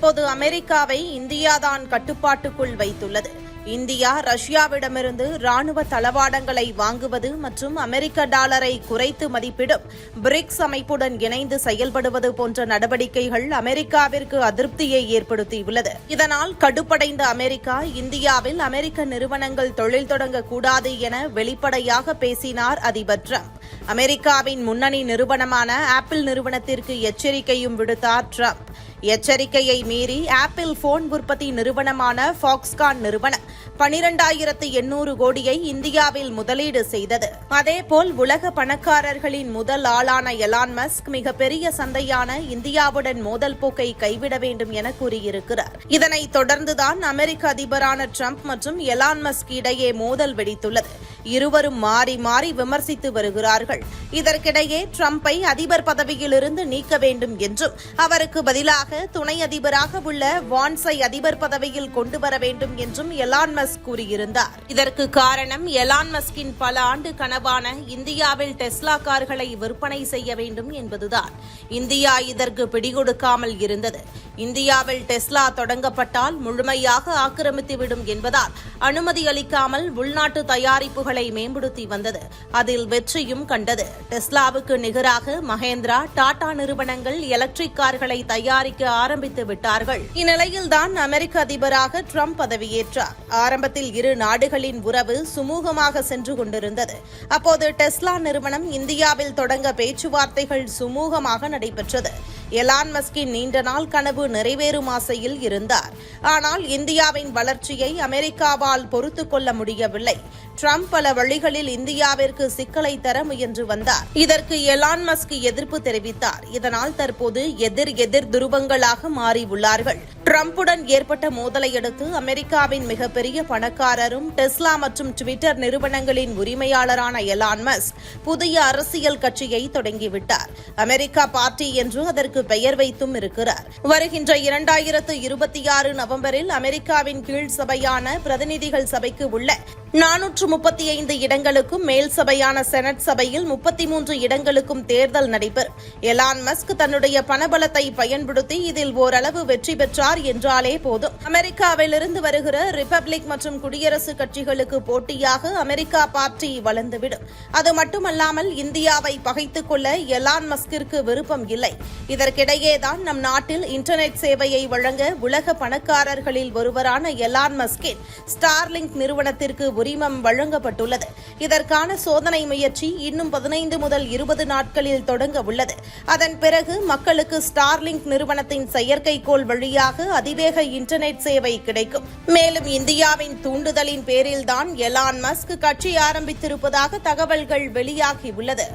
தற்போது அமெரிக்காவை இந்தியாதான் கட்டுப்பாட்டுக்குள் வைத்துள்ளது. இந்தியா ரஷ்யாவிடமிருந்து ராணுவ தளவாடங்களை வாங்குவது மற்றும் அமெரிக்க டாலரை குறைத்து மதிப்பிடும் பிரிக்ஸ் அமைப்புடன் இணைந்து செயல்படுவது போன்ற நடவடிக்கைகள் அமெரிக்காவிற்கு அதிருப்தியை ஏற்படுத்தியுள்ளது. இதனால் கடுப்படைந்த அமெரிக்கா இந்தியாவில் அமெரிக்க நிறுவனங்கள் தொழில் தொடங்கக்கூடாது என வெளிப்படையாக பேசினார் அதிபர் ட்ரம்ப். அமெரிக்காவின் முன்னணி நிறுவனமான ஆப்பிள் நிறுவனத்திற்கு எச்சரிக்கையும் விடுத்தார் ட்ரம்ப். எச்சரிக்கையை மீறி ஆப்பிள் போன் உற்பத்தி நிறுவனமான ஃபாக்ஸ்கான் நிறுவனம் பனிரெண்டாயிரத்து எண்ணூறு கோடியை இந்தியாவில் முதலீடு செய்தது. அதேபோல் உலக பணக்காரர்களின் முதல் ஆளான எலான் மஸ்க் மிகப்பெரிய சந்தையான இந்தியாவுடன் மோதல் போக்கை கைவிட வேண்டும் என கூறியிருக்கிறார். இதனைத் தொடர்ந்துதான் அமெரிக்க அதிபரான ட்ரம்ப் மற்றும் எலான் மஸ்க் இடையே மோதல் வெடித்துள்ளது. இருவரும் மாறி மாறி விமர்சித்து வருகிறார்கள். இதற்கிடையே ட்ரம்பை அதிபர் பதவியிலிருந்து நீக்க வேண்டும் என்றும் அவருக்கு பதிலாக துணை அதிபராக உள்ள வான்ஸை அதிபர் பதவியில் கொண்டு வர வேண்டும் என்றும் எலான் மஸ்க் கூறியிருந்தார். இதற்கு காரணம் எலான் மஸ்கின் பல ஆண்டு கனவான இந்தியாவில் டெஸ்லா கார்களை விற்பனை செய்ய வேண்டும் என்பதுதான். இந்தியா இதற்கு பிடிகொடுக்காமல் இருந்தது. இந்தியாவில் டெஸ்லா தொடங்கப்பட்டால் முழுமையாக ஆக்கிரமித்துவிடும் என்பதால் அனுமதி அளிக்காமல் உள்நாட்டு தயாரிப்புகளை மேம்படுத்தி வந்தது. அதில் வெற்றியும் கண்டது. டெஸ்லாவுக்கு நிகராக மகேந்திரா டாடா நிறுவனங்கள் எலக்ட்ரிக் கார்களை தயாரிக்க ஆரம்பித்து விட்டார்கள். இந்நிலையில்தான் அமெரிக்க அதிபராக ட்ரம்ப் பதவியேற்றார். ஆரம்பத்தில் இரு நாடுகளின் உறவு சுமூகமாக சென்று கொண்டிருந்தது. அப்போது டெஸ்லா நிறுவனம் இந்தியாவில் தொடங்க பேச்சுவார்த்தைகள் சுமூகமாக நடைபெற்றது. எலான் மஸ்கின் நீண்ட நாள் கனவு நிறைவேறும் ஆசையில் இருந்தார். ஆனால் இந்தியாவின் வளர்ச்சியை அமெரிக்காவால் பொறுத்து கொள்ள முடியவில்லை. ட்ரம்ப் பல வழிகளில் இந்தியாவிற்கு சிக்கலை தர முயன்று வந்தார். இதற்கு எலான் மஸ்க் எதிர்ப்பு தெரிவித்தார். இதனால் தற்போது எதிர் எதிர் துருவங்களாக மாறியுள்ளார்கள் ட்ரம்புடன் ஏற்பட்ட மோதலை அடுத்து அமெரிக்காவின் மிகப்பெரிய பணக்காரரும் டெஸ்லா மற்றும் ட்விட்டர் நிறுவனங்களின் உரிமையாளரான எலான் மஸ்க் புதிய அரசியல் கட்சியை தொடங்கிவிட்டார். அமெரிக்கா பார்ட்டி என்று அதற்கு பெயர் வைத்தும் இருக்கிறார். வருகின்ற இரண்டாயிரத்து இருபத்தி ஆறு நவம்பரில் அமெரிக்காவின் கீழ் சபையான பிரதிநிதிகள் சபைக்கு உள்ள நானூற்று முப்பத்தி ஐந்து இடங்களுக்கும் மேல் சபையான செனட் சபையில் முப்பத்தி மூன்று இடங்களுக்கும் தேர்தல் நடைபெறும் எலான் மஸ்க் தன்னுடைய பணபலத்தை பயன்படுத்தி இதில் ஓரளவு வெற்றி பெற்றார் என்றாலே போதும். அமெரிக்காவிலிருந்து வருகிற ரிபப்ளிக் மற்றும் குடியரசுக் கட்சிகளுக்கு போட்டியாக அமெரிக்கா பார்ட்டி வளர்ந்துவிடும். அது மட்டுமல்லாமல் இந்தியாவை பகைத்துக் கொள்ள எலான் மஸ்கிற்கு விருப்பம் இல்லை. இதற்கிடையேதான் நம் நாட்டில் இன்டர்நெட் சேவையை வழங்க உலக பணக்காரர்களில் ஒருவரான எலான் மஸ்கின் ஸ்டார்லிங்க் நிறுவனத்திற்கு உரிமம் வழங்கப்பட்டுள்ளது. இதற்கான சோதனை முயற்சி இன்னும் பதினைந்து முதல் இருபது நாட்களில் தொடங்க உள்ளது. அதன் பிறகு மக்களுக்கு ஸ்டார்லிங்க் நிறுவனத்தின் செயற்கைக்கோள் வழியாக அதிவேக இன்டர்நெட் சேவை கிடைக்கும். மேலும் இந்தியாவின் தூண்டுதலின் பேரில்தான் எலான் மஸ்க் கட்சி ஆரம்பித்திருப்பதாக தகவல்கள் வெளியாகியுள்ளது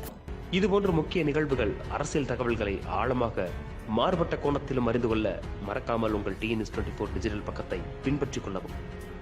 இதுபோன்ற முக்கிய நிகழ்வுகள் அரசியல் தகவல்களை ஆழமாக மாறுபட்ட கோணத்திலும் அறிந்து கொள்ள மறக்காமல் உங்கள் டிஎன்எஸ் டுவெண்ட்டி ஃபோர் டிஜிட்டல் பக்கத்தை பின்பற்றிக் கொள்ளவும்.